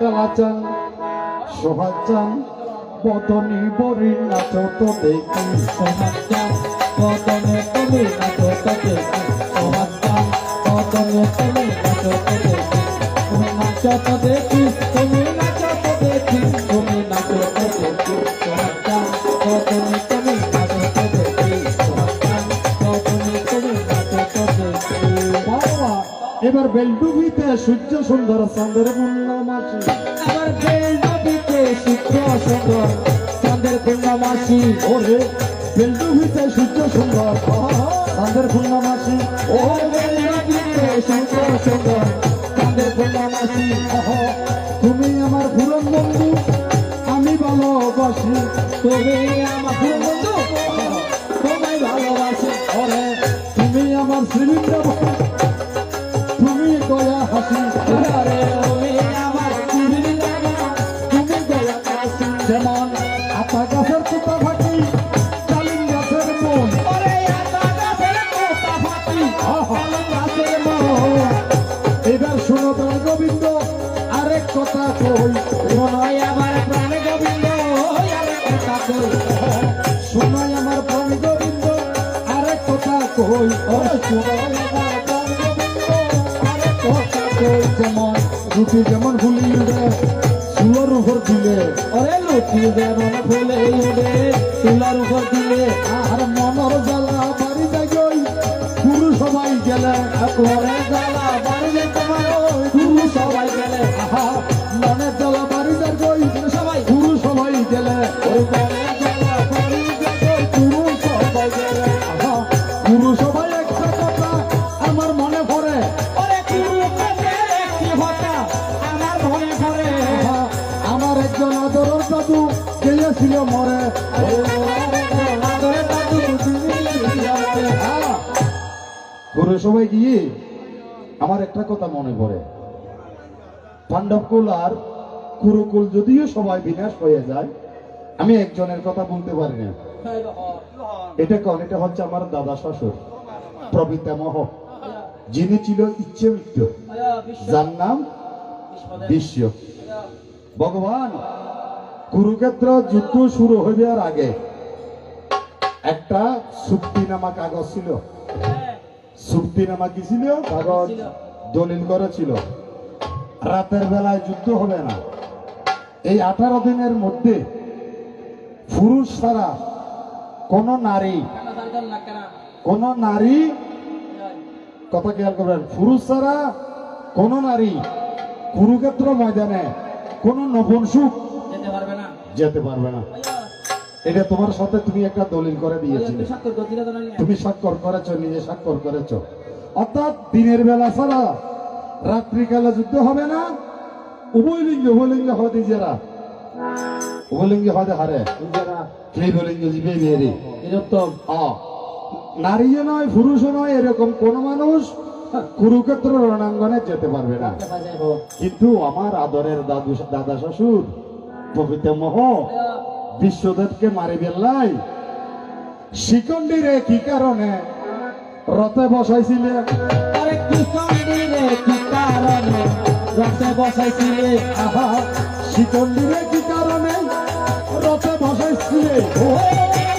কালাচান সোহাচান বদনি বরি নাচ তো দেখি সোহাগা বদনে তুমি নাচো তো দেখি সোহাগা বদনে তুমি নাচো তো দেখি নাচো তো দেখি এবার বেলডুবিতে সূর্য সুন্দর চন্দ্রের পূর্ণমাসী আমার বেল নদীতে শুক্র সুন্দর চাঁদের পূর্ণমাসী ওরে বেলডুবিতে সূর্য সুন্দর। চন্দ্রের পূর্ণমাসী ও বেল নদীতে শুক্র সুন্দর চাঁদের পূর্ণমাসী তুমি আমার পুরন বন্ধু আমি ভালোবাসি। তুমি আমার বন্ধু তোমায় ভালোবাসি। ওরে তুমি আমার শ্রীবৃন্দ যেমন আতা গাছের পোতা ফাঁকি ডালিম গাছের মন। মন। এবার শুনো তার গোবিন্দ আরেক কথা কই। মনয় আমার প্রাণ গোবিন্দ আরে কথা কই। শোনাই আমার প্রাণ গোবিন্দ আরেক কথা কই। ওরে আমার প্রাণ গোবিন্দ আরেক কথা কই। যেমন রুটি যেমন ফুলি উঠে চুলোর উপর দিলে অরে লুচি যেমন ফুলে ওরে। তুলার উপর দিলে আর মনর জ্বালা বাড়ি যাই পুরুষ সবাই গেলে জ্বালা পুরু সবাই গিয়ে আমার একটা কথা মনে পড়ে। পাণ্ডবকুল আর কুরুকুল যদিও সবাই বিনাশ হয়ে যায়, আমি একজনের কথা বলতে পারি না। এটা কোন, এটা হচ্ছে আমার দাদা শ্বশুর প্রবিতামহ যিনি ছিল ইচ্ছে মৃত্যু যার নাম বিশ্ব। ভগবান, কুরুক্ষেত্র যুদ্ধ শুরু হয়ে যাওয়ার আগে একটা চুক্তিনামা কাগজ ছিল। চুক্তিনামা কি ছিল? কাগজ। দলিল করেছিল রাতের বেলায় যুদ্ধ হবে না। এই আঠারো দিনের মধ্যে পুরুষ ছাড়া কোন নারী কোন নারী কথা খেয়াল করবেন পুরুষ ছাড়া কোন নারী কুরুক্ষেত্র ময়দানে কোন নপুংসুক যেতে পারবে না। যেতে পারবে না। এটা তোমার সাথে তুমি একটা দলিল করে দিয়েছিলে। না তুমি স্বাক্ষর করেছ নিজে স্বাক্ষর করেছ। অর্থাৎ দিনের বেলা ছাড়া রাত্রিকালে যুদ্ধ হবে না উভয় লিঙ্গ উভয় লিঙ্গ হয় নিজেরা। উভয় লিঙ্গ হয় হারে জীবে বিয়েরি নারীও নয় পুরুষও নয় এরকম কোন মানুষ কুরুক্ষেত্র রণাঙ্গনে যেতে পারবে না। কিন্তু আমার আদরের দাদু দাদা শ্বশুর পবিত্র মহ বিশ্বদেবকে মারি বেল্লাই শিকন্ডিরে কি কারণে? রথে আরে কি কারণে? রথে বসাইছিলে। আহা শিকন্ডিরে কি কারণে? রথে বসাইছিলে। ও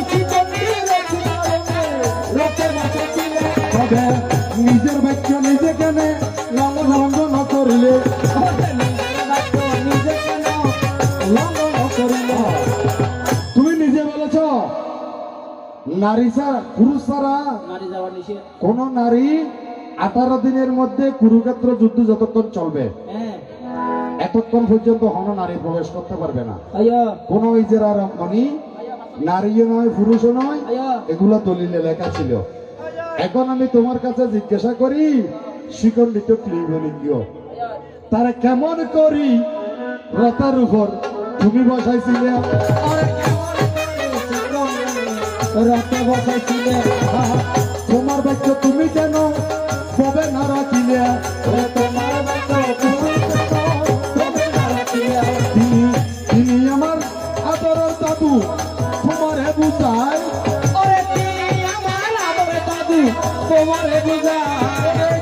কি সন্দিরে কি কারণে? রথে বসাইছিলে। তবে নিজের বাক্য নিজে কেনে লঙ্ঘন করিলে নিজে কেন লঙ্ঘন নারী ছাড়া পুরুষ ছাড়া। নারী যাওয়ার নিষেধ। কোন নারী আঠারো দিনের মধ্যে কুরুক্ষেত্র যুদ্ধ যতক্ষণ চলবে হ্যাঁ। এতক্ষণ পর্যন্ত হন নারী প্রবেশ করতে পারবে না। কোন ইজের আরম্ভনি নারীও নয় পুরুষও নয় এগুলো দলিলে লেখা ছিল। এখন আমি তোমার কাছে জিজ্ঞাসা করি শিকন্ডিত ক্লিবলিঙ্গ তারা কেমন করি রথার উপর তুমি বসাইছিলে? রথে বসাইছিলে তোমার বাক্য তুমি কেন কবে না রাখিলে। তোমার তিনি আমার আদরের দাদু, তোমারে ওরে কি আমার আদরে দাদু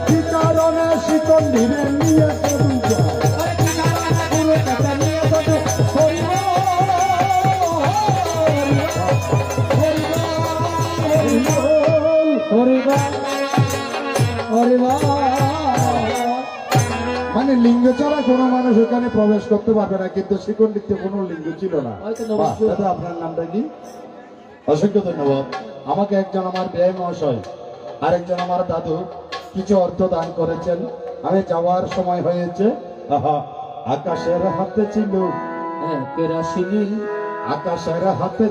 কি কারণে শিকন্ডিরে নিয়ে বুঝায় লিঙ্গ ছাড়া কোনো মানুষ ওখানে প্রবেশ করতে পারবে না কিন্তু শিকন্ডিতে কোনো লিঙ্গ ছিল না। দাদা আপনার নামটা কি? অসংখ্য ধন্যবাদ। আমাকে একজন আমার ব্যয় মহাশয় আরেকজন আমার দাদু কিছু অর্থ দান করেছেন। আমি যাওয়ার সময় হয়েছে। আকাশের হাতে ছিল। হ্যাঁ আকাশের হাতে